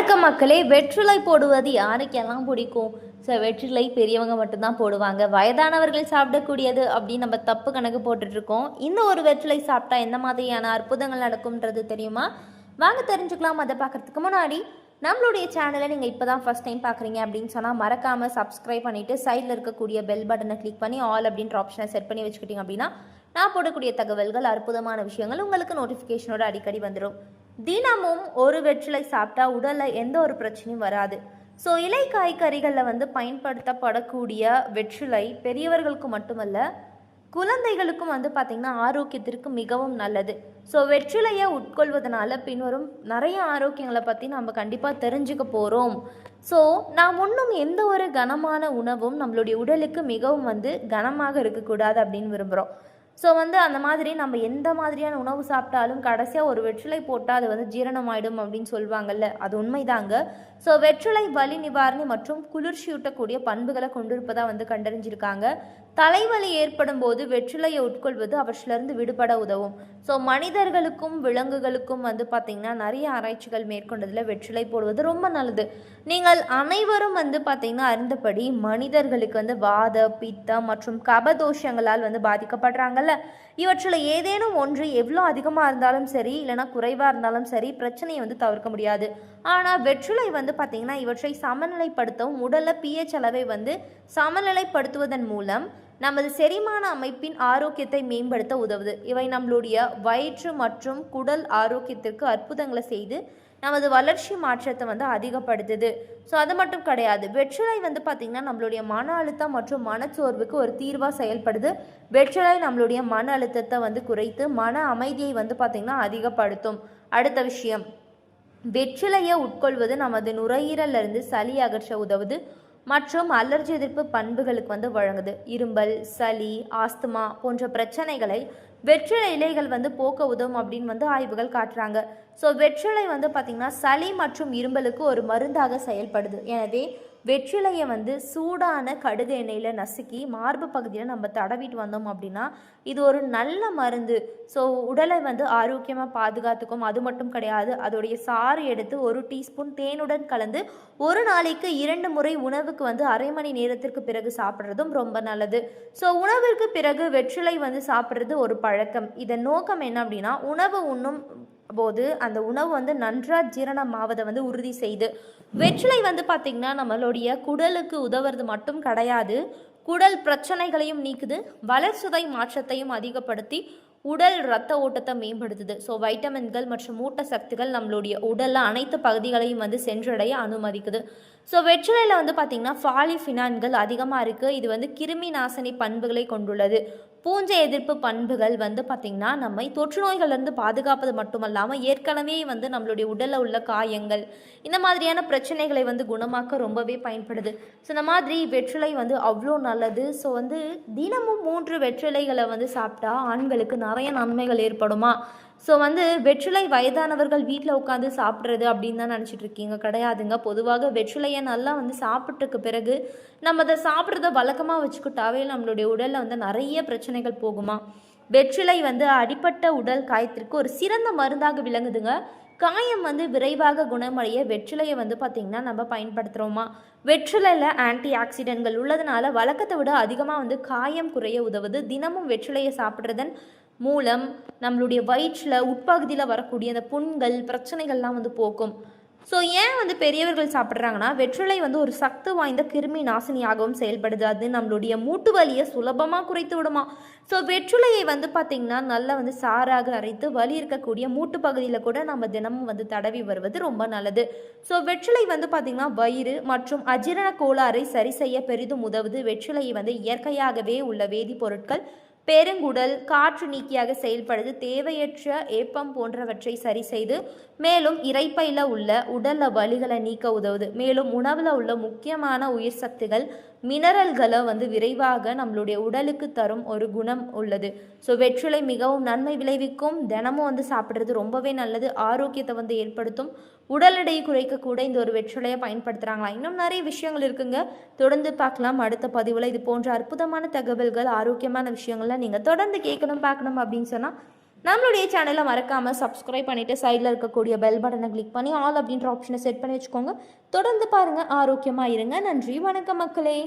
வணக்கம் மக்களே வெற்றிலை போடுவது யாருக்கெல்லாம் பிடிக்கும்? ஸோ வெற்றிலை பெரியவங்க மட்டும்தான் போடுவாங்க. வயதானவர்கள் சாப்பிடக்கூடியது அப்படின்னு நம்ம தப்பு கணக்கு போட்டுட்ருக்கோம். இந்த ஒரு வெற்றிலை சாப்பிட்டா எந்த மாதிரியான அற்புதங்கள் நடக்கும்ன்றது தெரியுமா? வாங்க தெரிஞ்சுக்கலாம். அதை பார்க்கறதுக்கு முன்னாடி நம்மளுடைய சேனலை நீங்கள் இப்போ தான் ஃபஸ்ட் டைம் பார்க்குறீங்க அப்படின்னு சொன்னால் மறக்காமல் சப்ஸ்கிரைப் பண்ணிவிட்டு சைடில் இருக்கக்கூடிய பெல் பட்டனை கிளிக் பண்ணி ஆல் அப்படின்ற ஆப்ஷனை செட் பண்ணி வச்சுக்கிட்டீங்க அப்படின்னா நான் போடக்கூடிய தகவல்கள் அற்புதமான விஷயங்கள் உங்களுக்கு நோட்டிஃபிகேஷனோட அடிக்கடி வந்துடும் தினமும் ஒரு வெற்றிலை சாப்பிட்டா உடலில் எந்த ஒரு பிரச்சனையும் வராது. ஸோ இலை காய்கறிகளில் வந்து பயன்படுத்தப்படக்கூடிய வெற்றிலை பெரியவர்களுக்கு மட்டுமல்ல குழந்தைகளுக்கும் வந்து பார்த்திங்கன்னா ஆரோக்கியத்திற்கு மிகவும் நல்லது. ஸோ வெற்றிலையை உட்கொள்வதனால பின்வரும் நிறைய ஆரோக்கியங்களை பற்றி நம்ம கண்டிப்பாக தெரிஞ்சுக்க போகிறோம் ஸோ நாம் ஒன்றும் எந்த ஒரு கனமான உணவும் நம்மளுடைய உடலுக்கு மிகவும் வந்து கனமாக இருக்கக்கூடாது அப்படின்னு விரும்புகிறோம் ஸோ வந்து அந்த மாதிரி நம்ம எந்த மாதிரியான உணவு சாப்பிட்டாலும் கடைசியாக ஒரு வெற்றிலை போட்டால் அது வந்து ஜீரணமாயிடும் அப்படின்னு சொல்லுவாங்கல்ல. அது உண்மைதாங்க. ஸோ வெற்றிலை வலி நிவாரணி மற்றும் குளிர்ச்சியூட்டக்கூடிய பண்புகளை கொண்டிருப்பதாக வந்து கண்டறிஞ்சிருக்காங்க. தலைவலி ஏற்படும் போது வெற்றிலையை உட்கொள்வது அவற்றிலிருந்து விடுபட உதவும். ஸோ மனிதர்களுக்கும் விலங்குகளுக்கும் வந்து பார்த்திங்கன்னா நிறைய ஆராய்ச்சிகள் மேற்கொண்டதில் வெற்றிலை போடுவது ரொம்ப நல்லது. நீங்கள் அனைவரும் வந்து பார்த்திங்கன்னா அறிந்தபடி மனிதர்களுக்கு வந்து வாத பித்தம் மற்றும் கபதோஷங்களால் வந்து பாதிக்கப்படுறாங்கல்ல. இவற்றில் ஏதேனும் ஒன்று எவ்வளோ அதிகமாக இருந்தாலும் சரி இல்லைனா குறைவாக இருந்தாலும் சரி பிரச்சனையை வந்து தவிர்க்க முடியாது. ஆனால் வெற்றிலை வந்து பார்த்திங்கன்னா இவற்றை சமநிலைப்படுத்தவும் உடலில் பிஹெச் அளவை வந்து சமநிலைப்படுத்துவதன் மூலம் நமது செரிமான அமைப்பின் ஆரோக்கியத்தை மேம்படுத்த உதவுது. இவை நம்மளுடைய வயிற்று மற்றும் குடல் ஆரோக்கியத்திற்கு அற்புதங்களை செய்து நமது வளர்ச்சி மாற்றத்தை வந்து அதிகப்படுத்துது. ஸோ அது மட்டும் கிடையாது. வெற்றிலை வந்து பார்த்திங்கன்னா நம்மளுடைய மன அழுத்தம் மற்றும் மனச்சோர்வுக்கு ஒரு தீர்வாக செயல்படுது. வெற்றிலை நம்மளுடைய மன அழுத்தத்தை வந்து குறைத்து மன அமைதியை வந்து பார்த்திங்கன்னா அதிகப்படுத்தும். அடுத்த விஷயம். வெற்றிலையை உட்கொள்வது நமது நுரையீரலிருந்து சளி அகற்ற உதவுது. மற்றும் அலர்ஜி எதிர்ப்பு பண்புகளுக்கு வந்து வழங்குது. இரும்பல் சளி ஆஸ்துமா போன்ற பிரச்சனைகளை வெற்றிலை இலைகள் வந்து போக்க உதவும் அப்படின்னு வந்து ஆய்வுகள் காட்டுறாங்க. ஸோ வெற்றிலை வந்து பார்த்திங்கன்னா சளி மற்றும் இரும்பலுக்கு ஒரு மருந்தாக செயல்படுது. எனவே வெற்றிலையை வந்து சூடான கடுகு எண்ணெயில் நசுக்கி மார்பு பகுதியில் நம்ம தடவிட்டு வந்தோம் அப்படின்னா இது ஒரு நல்ல மருந்து. ஸோ உடலை வந்து ஆரோக்கியமாக பாதுகாத்துக்கும். அது மட்டும் கிடையாது அதோடைய சாறு எடுத்து ஒரு டீஸ்பூன் தேனுடன் கலந்து ஒரு நாளைக்கு இரண்டு முறை உணவுக்கு வந்து அரை மணி நேரத்திற்கு பிறகு சாப்பிட்றதும் ரொம்ப நல்லது. ஸோ உணவிற்கு பிறகு வெற்றிலை வந்து சாப்பிட்றது ஒரு பழக்கம். இதன் நோக்கம் என்ன அப்படின்னா உணவு உண்ணும் போது அந்த உணவு வந்து நன்றாக ஜீரணமாவதை வந்து உறுதி செய்து. வெற்றிலை வந்து பார்த்திங்கன்னா நம்மளுடைய குடலுக்கு உதவுறது மட்டும் கிடையாது. குடல் பிரச்சனைகளையும் நீக்குது. வளர்ச்சிதை மாற்றத்தையும் அதிகப்படுத்தி உடல் ரத்த ஓட்டத்தை மேம்படுத்துது. ஸோ வைட்டமின்கள் மற்றும் ஊட்ட சக்திகள் நம்மளுடைய உடலில் அனைத்து பகுதிகளையும் வந்து சென்றடைய அனுமதிக்குது. ஸோ வெற்றிலையில் வந்து பார்த்திங்கன்னா ஃபாலிஃபினான்கள் அதிகமாக இருக்குது இது வந்து கிருமி நாசினி பண்புகளை கொண்டுள்ளது. பூஞ்சை எதிர்ப்பு பண்புகள் வந்து பார்த்திங்கன்னா நம்மை தொற்று நோய்கள்லேருந்து பாதுகாப்பது மட்டுமல்லாமல் ஏற்கனவே வந்து நம்மளுடைய உடலில் உள்ள காயங்கள் இந்த மாதிரியான பிரச்சனைகளை வந்து குணமாக்க ரொம்பவே பயன்படுது. ஸோ இந்த மாதிரி வெற்றிலை வந்து அவ்வளோ நல்லது. ஸோ வந்து தினமும் மூன்று வெற்றிலைகளை வந்து சாப்பிட்டா ஆண்களுக்கு நிறைய நன்மைகள் ஏற்படுமா? ஸோ வந்து வெற்றிலை வயதானவர்கள் வீட்டில் உட்காந்து சாப்பிட்றது அப்படின்னு தான் நினச்சிட்டு இருக்கீங்க. கிடையாதுங்க. பொதுவாக வெற்றிலையை நல்லா வந்து சாப்பிட்டுக்கு பிறகு நம்ம அதை சாப்பிட்றத வழக்கமாக வச்சுக்கிட்டாவே நம்மளுடைய உடலில் வந்து நிறைய பிரச்சனைகள் போகுமா? வெற்றிலை வந்து அடிப்பட்ட உடல் காயத்திற்கு ஒரு சிறந்த மருந்தாக விளங்குதுங்க. காயம் வந்து விரைவாக குணமடைய வெற்றிலையை வந்து பார்த்திங்கன்னா நம்ம பயன்படுத்துகிறோமா வெற்றிலையில் ஆன்டி ஆக்சிடென்ட்கள் உள்ளதுனால வழக்கத்தை விட அதிகமாக வந்து காயம் குறைய உதவுது. தினமும் வெற்றிலையை சாப்பிட்றதன் மூலம் நம்மளுடைய வயிற்றில் உட்பகுதியில் வரக்கூடிய அந்த புண்கள் பிரச்சனைகள்லாம் வந்து போக்கும். ஸோ ஏன் வந்து பெரியவர்கள் சாப்பிட்றாங்கன்னா வெற்றிலை வந்து ஒரு சத்து வாய்ந்த கிருமி நாசினியாகவும் செயல்படுது. அது நம்மளுடைய மூட்டு வலியை சுலபமாக குறைத்து விடுமா? ஸோ வெற்றிலையை வந்து பார்த்திங்கன்னா நல்லா வந்து சாராக அரைத்து வலி இருக்கக்கூடிய மூட்டு பகுதியில் கூட நம்ம தினமும் வந்து தடவி வருவது ரொம்ப நல்லது. ஸோ வெற்றிலை வந்து பார்த்திங்கன்னா வயிறு மற்றும் அஜீரண கோளாறை சரி செய்ய பெரிதும் உதவுது. வெற்றிலையை வந்து இயற்கையாகவே உள்ள வேதிப்பொருட்கள் பெருங்குடல் காற்று நீக்கியாக செயல்படுது. தேவையற்ற ஏப்பம் போன்றவற்றை சரி செய்து மேலும் இறைப்பையில் உள்ள உடல்ல வலிகளை நீக்க உதவுது. மேலும் உணவில் உள்ள முக்கியமான உயிர் சக்திகள் மினரல்களை வந்து விரைவாக நம்மளுடைய உடலுக்கு தரும் ஒரு குணம் உள்ளது. ஸோ வெற்றிலை மிகவும் நன்மை விளைவிக்கும். தினமும் வந்து சாப்பிட்றது ரொம்பவே நல்லது. ஆரோக்கியத்தை வந்து ஏற்படுத்தும். உடல் எடையை குறைக்க கூட இந்த ஒரு வெற்றிலையை பயன்படுத்துகிறாங்களா இன்னும் நிறைய விஷயங்கள் இருக்குங்க. தொடர்ந்து பார்க்கலாம். அடுத்த பதிவில் இது போன்ற அற்புதமான தகவல்கள் ஆரோக்கியமான விஷயங்கள்லாம் நீங்கள் தொடர்ந்து கேட்கணும் பார்க்கணும் அப்படின்னு சொன்னால் நம்மளுடைய சேனலை மறக்காமல் சப்ஸ்கிரைப் பண்ணிவிட்டு சைடில் இருக்கக்கூடிய பெல் பட்டனை கிளிக் பண்ணி ஆல் அப்படின்ற ஆப்ஷனை செட் பண்ணி வச்சுக்கோங்க. தொடர்ந்து பாருங்கள் ஆரோக்கியமாக இருங்க. நன்றி. வணக்கம் மக்களே.